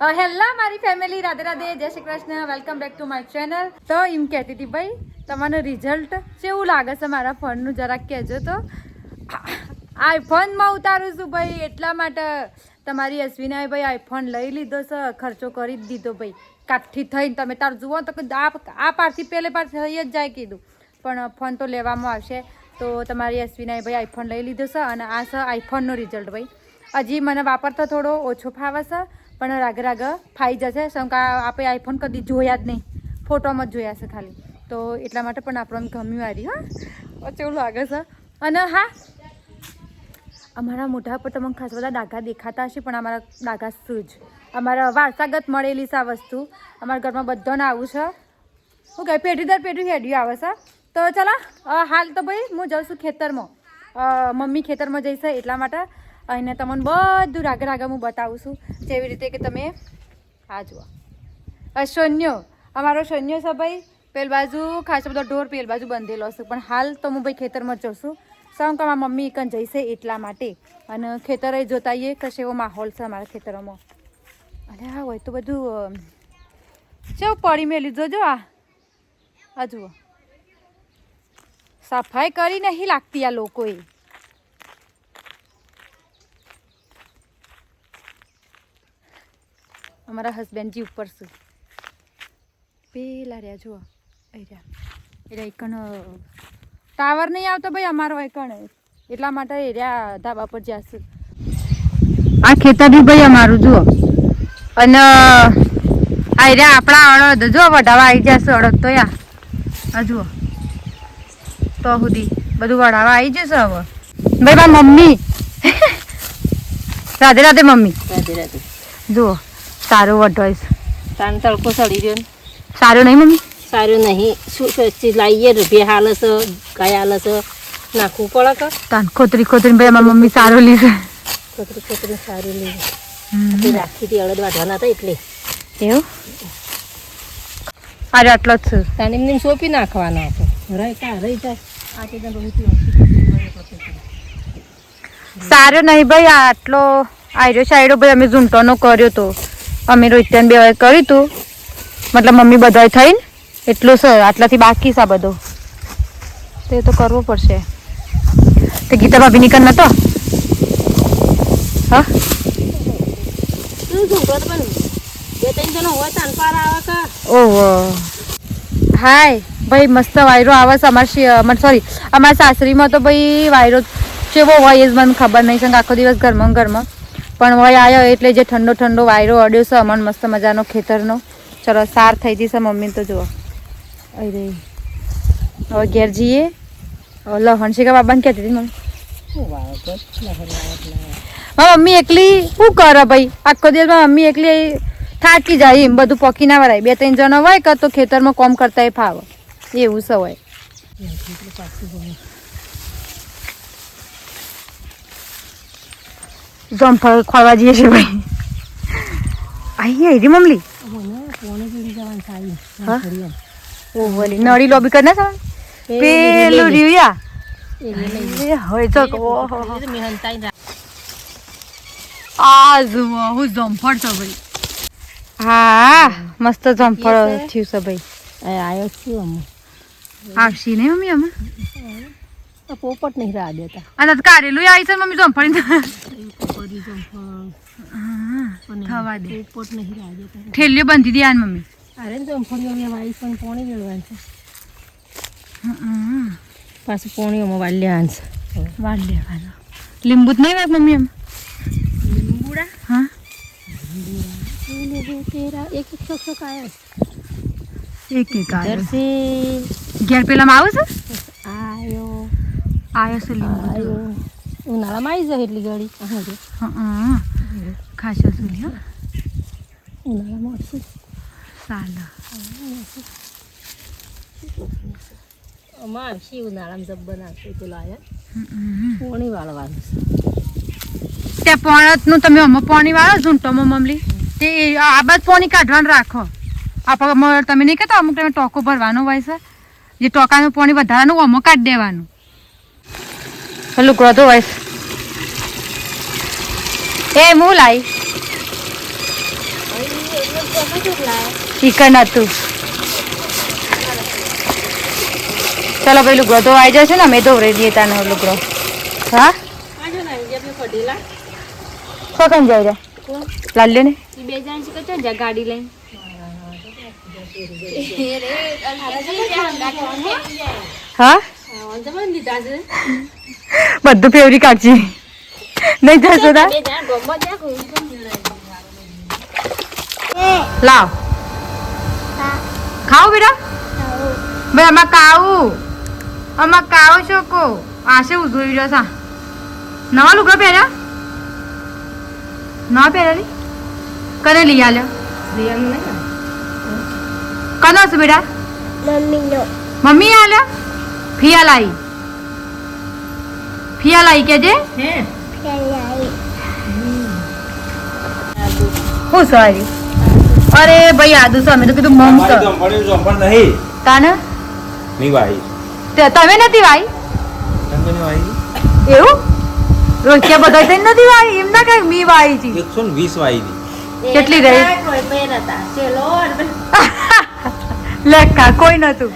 Hello મારી family Radhe Radhe, જય Shri Krishna welcome back to my channel તો એમ કહેતી હતી, ભાઈ તમારું રિઝલ્ટ કેવું લાગે છે મારા ફોનનું જરાક કહેજો તો. આઈફોનમાં ઉતારું છું, ભાઈ, એટલા માટે તમારી અશ્વિનાએ ભાઈ આઈફોન લઈ લીધો છે, ખર્ચો કરી જ દીધો, ભાઈ. કાઠી થઈને તમે તાર જુઓ તો આ આ પારથી પહેલે પાર થઈ જ જાય કીધું. પણ ફોન તો લેવામાં આવશે. તો તમારી અશ્વિનાએ ભાઈ આઈફોન લઈ લીધો છે અને આ છે આઈફોનનો રિઝલ્ટ ભાઈ. હજી મને વાપરતો થોડો ઓછો ફાવે છે. પણ રાગ રાગ ફાઈ જશે. શંકા આપણે આઈફોન કદી જોયા જ નહીં. ફોટોમાં જ જોયા છે ખાલી. તો એટલા માટે પણ આપણને ગમ્યું આરી હા. કેવું લાગે છે. અને હા, અમારા મોઢા પર તમને ખાસ બધા ડાઘા દેખાતા હશે, પણ અમારા ડાઘા સૂજ અમારા વારસાગત મળેલી છે આ વસ્તુ. અમારા ઘરમાં બધાને આવું છે. હું કહે પેઢી દર પેઢી હેડ્યું આવે છે. તો ચાલો હાલ તો ભાઈ હું જાઉં છું ખેતરમાં. મમ્મી ખેતરમાં જઈશ એટલા માટે. અને તમને બધું રાગે રાગે હું બતાવું છું. જેવી રીતે કે તમે, આ જુઓ. શૂન્યો, અમારો શૂન્યો છે ભાઈ. પેલ બાજુ ખાસ બધો ઢોર પેલ બાજુ બંધેલો છે. પણ હાલ તો હું ભાઈ ખેતરમાં જાઉં છું. સૌ કે મમ્મી એકન જઈશે એટલા માટે. અને ખેતરે જોતાઈએ કશે એવો માહોલ છે અમારા ખેતરોમાં. અરે હા હોય તો બધું ચેવું પડી મેલી જોજો આ. આ જુઓ. સફાઈ કરી નહીં લાગતી આ લોકોએ. અમારા હસબન્ડજી ઉપર શું પેલા રહ્યા જુઓ. રહ્યા. એટલે એકણ ટાવર નહીં આવતો ભાઈ અમારો એકણ. એટલા માટે એ રહ્યા ધાબા પર જશે આ ખેતર બી ભાઈ અમારું જુઓ. અને આ રહ્યા આપણા અડદ. જો વઢાવા આવી જશે અડદ તો યા. આ જુઓ. તો સુધી બધું વઢાવા આવી જશે હવે. ભાઈ મારા મમ્મી. રાધે રાધે મમ્મી. રાધે રાધે. જુઓ. સારું વઢોઈશ તાન તડકો સડી રહ્યો સારું નહીં મમ્મી? સારું નહીં. શું સ્વચ્છ લાવીએ રૂપિયા હાલે છે ગાય હાલે છે. નાખવું પડે કે? તાન ખોતરી ખોતરી ભાઈ મારી મમ્મી સારું લીધે ખોતરી ખોતરી સારું લીધે રાખી હતી અડદ વાઢવાના હતા એટલે. એવું? અરે આટલો જ છે. તાને એમને સોંપી નાખવાનો હતો. રહી કા રહી જાય આ સારું નહીં ભાઈ આટલો આયરો સાયડો ભાઈ અમે ઝૂંટોનો કર્યો તો. અમે રોહિત્યાન બે વાર કર્યું હતું મતલબ મમ્મી બધાય થઈને એટલું છે આટલાથી બાકી છે બધો. તે તો કરવું પડશે. તે ગીતા ભાભી નીકળ નતો? હા? ઓહો. હાય ભાઈ મસ્ત વાયરો આવે છે અમાર સોરી અમારા સાસરીમાં તો ભાઈ વાયરો કેવો હોય એ જ મને ખબર નહીં છે આખો દિવસ ઘરમાં ઘરમાં. પણ હોય આવ્યો એટલે જે ઠંડો ઠંડો વાયરો અડ્યો છે અમન મસ્ત મજાનો ખેતરનો. ચલો સાર થઈ જશે મમ્મી તો જુઓ. અરે હવે ઘેર જઈએ. લો લહણ બાબાને કહેતી હતી મમ્મી. મમ્મી એકલી શું કરે ભાઈ? આખો દિવસમાં મમ્મી એકલી થાકી જાય એમ. બધું પકી ના વરાય. બે ત્રણ જણો હોય કે તો ખેતરમાં કોમ કરતા એ ફાવે. એવું છે હોય એટલે પાછું ગમે જમફળ ખોલવા જઈએ છીએ ભાઈ અહીંયા આઈ રી મમલી મને કોને પીડી જવાનું થાય હા? ફરી ઓ બોલી નળી લોબી કરી ના પેલું એ હોય તો ઓહો આ જુઓ હું જમફળ છે ભાઈ હા મસ્ત જમફળ થયું છે ભાઈ આવ્યો છું અમે આવશી નહીં મમ્મી અમે પોપટ નહીં રાહ દેતા. અને કારેલું આવી છે મમ્મી જમફળી થવા દે. પોપટ નહીં રાહ દેતા ઠેલીઓ બંધી દે મમ્મી. અરે જમફળીઓ મેં વાઈસ પણ પોણી વેળવાનું છે. પાછું પોણીઓમાં લેવાનું છે. વાળ લેવાનો. લીંબુ જ નહીં વાત મમ્મી એમ? લીંબુડા? હા? તેરા એક એક શોખ એક એક ઘેર પેલામાં આવે છે? આવ્યો. આવ્યો છે લીંબુ ઉનાળામાં આવી જાય એટલી ગાડી હા ખાસો સુલી હા ઉનાળામાં આવશે. સાલા. અમાર શી ઉનાળામાં જબ બનાવશે પેલો આવ્યા પોણી વાળવાનું છે. તે પોણતનું તમે અમે પોણી વાળો ઝૂંટોમાં મમલી તે આ બાદ પોણી કાઢવાનું રાખો. આપણે તમે નહીં કહેતા અમુક તમે ટોકો ભરવાનો હોય છે. જે ટોકાનું પોણી વધારાનું અમુક કાઢી દેવાનું. હોય એ હું લાઈ અહીં ચિકન હતું ચલો ભાઈ લુગડો તો આવી જશે ને અમે તો રહી દઈએ તાનો લુગડો હા કોકન જાય રે લાલ ને હા બધું ફેવરી કાઢજી નહીં જશો લાવ. ખાવ બેટા. ભાઈ આમાં કાવું. આમાં કાવો છો કો. આશે ઉધોઈ રહ્યો સા. નવા લુગડા પહેર્યા? નવા પહેર્યા કને લઈ આલ્યો? કનો છે બેટા? મમ્મી આલ્યા? ફિયા લાઈ ફિયા લાઈ કેજે હું સોરી. અરે ભાઈ આદુ અમે તો કીધું મમ તો અંબાડીનું જોમ્પણ નહીં. તાને? નહીં વાઈ તે- તમે નથી ભાઈ? તમે કે નહીં વાઈ એવું? રોજ્યા બધા તે નથી વાઈ એમ ના કઈ મી વાઈ ને વીસ વાઈ હતી કેટલી રહી? લેખા કોઈ નતું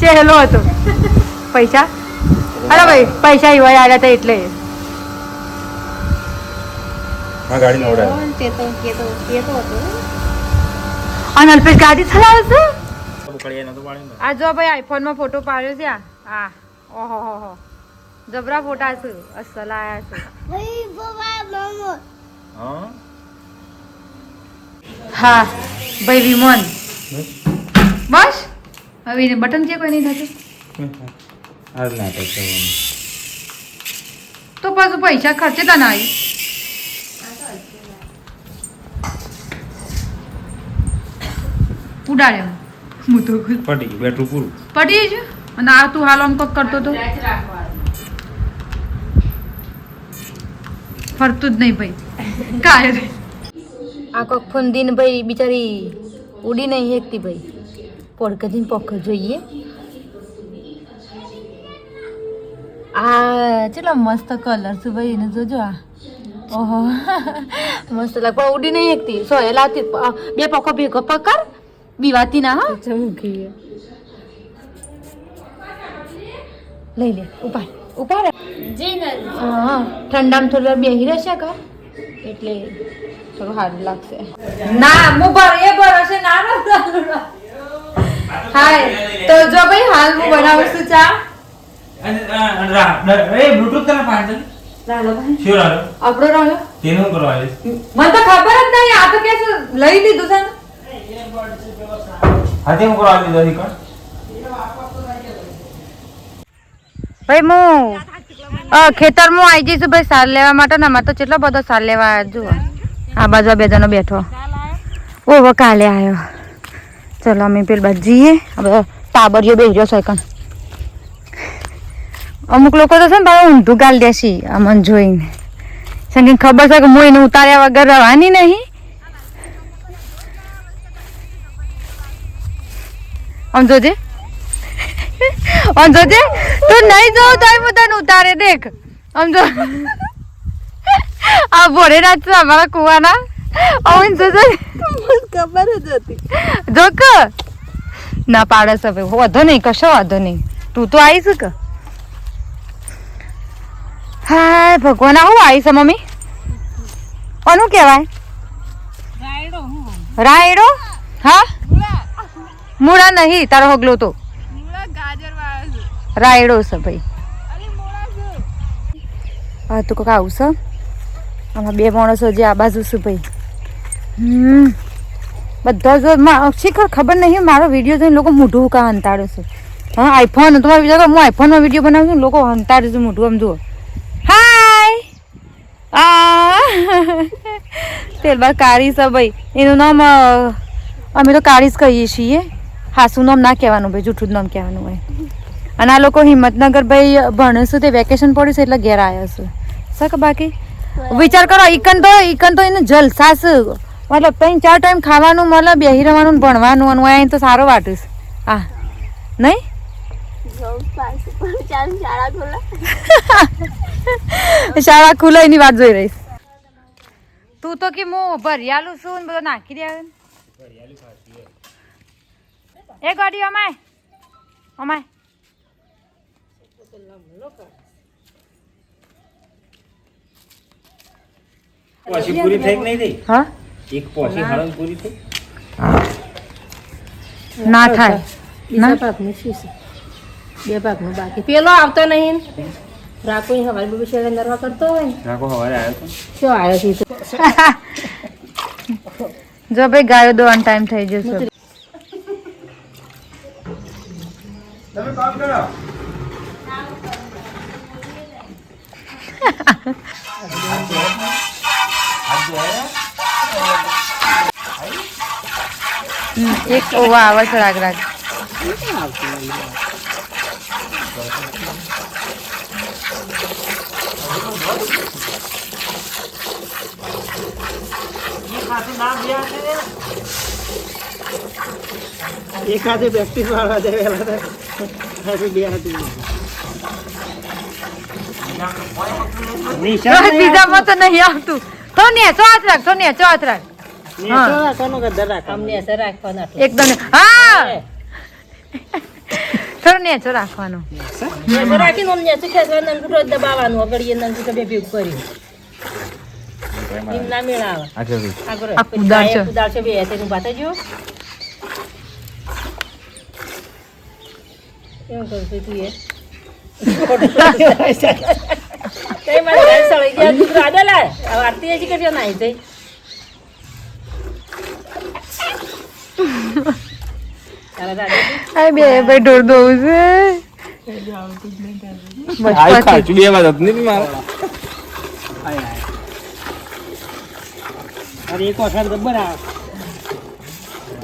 સહેલો હતો. પૈસા? અરે ભાઈ પૈસા એવા આવ્યા હતા એટલે. હા ગાડી નવડાય અને અલ્પેશ ગાડી ચલાવે છે? આ જો ભાઈ આઈફોનમાં ફોટો પાડ્યો છે આ. ઓહો હો હો. જબરા ફોટા છે. અસલ આયા છે. હા? હા ભાઈ વિમોન. બસ. હવે બટન છે કોઈ નહીં થતું. જ નાટક કરવાનું. તો પાછું પૈસા ખર્ચે તા ના આવી ઉડાડે હું. તો પડી ગયું બેટરું પૂરું. પડી જ અને આ તું હાલ આમ કોક કરતો તો? ફરતું જ નહીં ભાઈ. કાય રે આ કોક ફંદીને ભાઈ બિચારી ઉડી નહીં હેકતી ભાઈ. પડકજીને પખ જોઈએ. આ ચેટલો મસ્ત કલર છે ભાઈ એને જોજો આ. ઓહો. મસ્ત લાગ. પણ ઉડી નહીં એકતી સો એ લાવતી પ- બે પખો ભેગો પકડ બીવાતી ના હા. ચમકી લઈ લે. ઉપાડ. ઉપાડ. હા ઠંડામાં થોડી વાર બેહી રહેશે કા એટલે થોડું સારું લાગશે. ના હું ભર એ હશે ના હાય. તો જો ભાઈ હાલ હું બનાવું છું ચા. એ બ્લુટૂથ તને પાંચ રાલો ભાઈ. શું રાડો આપણો રાલો. તેનું શું કરવા આવીશ? મને તો ખબર જ નહીં આ તો કે છે, લઈ લીધું છે ને. હાથે હું આવી દીધો કોણ? ભાઈ હું આવી જઈશું ભાઈ સાર લેવા માટે ને અમારે તો કેટલો બધો સાર લેવા જુઓ. આ બાજુ આ બે જણો બેઠો. ઓ કાલે આવ્યો ચલો અમે પેલ બાજુ જઈએ. હવે ટાબરિયો બેસી રહ્યો કણ અમુક લોકો તો છે ને ભાઈ ઊંધું ગાલ દેશી અમને જોઈને. સંગીત ખબર છે કે મોઈને એને ઉતાર્યા વગર રહેવાની નહીં. આમ જોજે. આમ જોજે. તું નહીં જોઉં તો હું તને ઉતારે દેખ. આમ જો. આ ભોળેનાથ છે અમારા કુવાના. આવું જોજે. ખબર જ હતી. જો કે ના પાડે છે ભાઈ વાંધો નહીં કશો વાંધો નહીં. તું તો આવીશ કે? હાય ભગવાન આ હું આવી છે મમ્મી? કોનું કહેવાય? રાયડો હું રાયડો? હા? મૂળા નહીં તારો હગલો તો. રાયડો છે ભાઈ. હા તો કોક આવું છે? આમાં બે માણસો જે આ બાજુ છે ભાઈ. હમ. બધા જો શીખર ખબર નહીં મારો વીડિયો જોઈને લોકો મોઢું કા હંતાડે છે. હા આઈફોન તમારે વિચાર હું આઈફોનમાં વીડિયો બનાવું છું લોકો હંતાડે છે મોઢું આમ જુઓ. તેલબા કાળી છે ભાઈ. એનું નામ અમે તો કાળી જ કહીએ છીએ. હાસું નામ ના કહેવાનું ભાઈ જૂઠું નામ કહેવાનું હોય. અને આ લોકો હિંમતનગર ભાઈ ભણશું તે વેકેશન પડ્યું છે એટલે ઘેર આવ્યા છે. શક બાકી? વિચાર કરો ઈકન તો ઈકન તો એને જલસાસ મતલબ ત્રણ ચાર ટાઈમ ખાવાનું મળે બેહી રહેવાનું ભણવાનું અને અહીં તો સારો વાટીશ હા. નહીં? શાળા ખુલે એની વાત જોઈ રહીશ. તું તો કે હું ભરિયાલું છું ને બધું નાખી દે આવે એ ગાડી અમાય. અમાય. પોસી પૂરી થઈ નહીં થઈ? હા? એક પોસી હળંગ પૂરી થઈ? ના થાય. બીજા ભાગનું છે બે ભાગનું બાકી. પેલો આવતો નહીં રાખો એ હવાઈ બબી શેર નરવા કરતો હોય રાખો સવારે આવ્યો તો. શું આવ્યો છે તો. જો ભાઈ ગાયો દો અન ટાઈમ થઈ જશે તમે કામ કરો. એક ઓવા આવે છે રાગ રાગ. એકાદે પ્રેક્ટિસ મારવા જાય વહેલા તો. બે હાથે. બીજામાં તો નહીં આવતું. તો નેચો હાથ રાખ તો નેચો હાથ રાખ. એકદમ. હા. થોડો નેચો રાખવાનો. નેચો રાખીને આમ નેચું ખેંચવાનું અંગૂઠો દબાવવાનું એને અંગૂઠો બે ભેગું કર્યું એમ ના મેળ આવે આગળ આ કુદાળ છે. કુદાળ છે બે તેનું ભાતે જો કેમ કરતું તું એ? મારી ગયા તું આરતી હજી નાઈ જઈ આ બે ભાઈ ઢોર દોવું છે. બસ પછી ખાચું બે વાત હતી ને મારે. અને એક વખત ગબ્બર આવે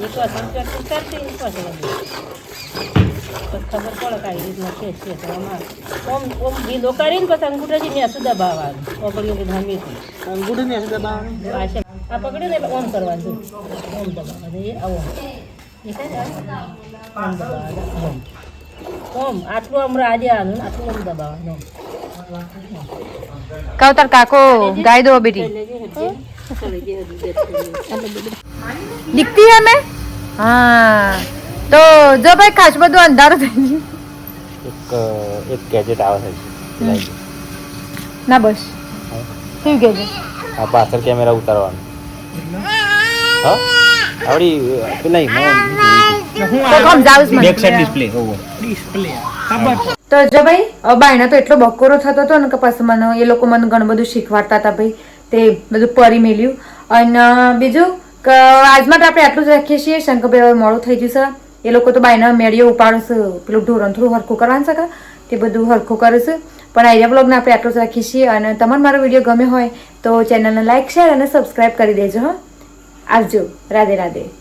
એક વાર કરતી એક વાર ખબર પડે કઈ રીતના છે છે ઓમ ઓમ ઢીલો કરીને પછી અંગૂઠાથી મેસું દબાવવાનું પકડ્યું કે ધમીથી અંગૂઠો દબાવવાનું આ છે આ પકડ્યું ને એટલે ઓમ કરવાનું. ઓમ દબાવવાનું એ આવો. આટલું આમ રાજે આનું આટલું ઓમ દબાવવાનું કહો તાર કાકો ગાય દો બેટી. દીખતી હે મેં હા. તો જો ભાઈ ખાસ બધું અંધારું થઈ ગયું. એક એક ગેજેટ આવે છે. ના બસ. શું ગેજેટ આ પાછળ કેમેરા ઉતારવાનું. આવડી પેલા બેક સાઈડ ડિસ્પ્લે ડિસ્પ્લે ખબર તો જો ભાઈ હવે. તો એટલો બકોરો થતો હતો ને કે પછી મને એ લોકો મને ઘણું બધું શીખવાડતા હતા ભાઈ. તે બધું પરી મેલ્યું. અને બીજું કે આજ માટે આપણે આટલું જ રાખીએ છીએ. શંકરભાઈ હવે મોડું થઈ ગયું છે. એ લોકો તો બાયના મેળીઓ ઉપાડશે પેલું ઢોરણ થોડું હરખું કરવાનું છે કે તે બધું હરખું કરીશું પણ આઈડિયા બ્લોગને આપણે આટલું જ રાખીએ છીએ. અને તમારે મારો વીડિયો ગમ્યો હોય તો ચેનલને લાઈક શેર અને સબસ્ક્રાઈબ કરી દેજો હા. આવજો. રાધે રાધે.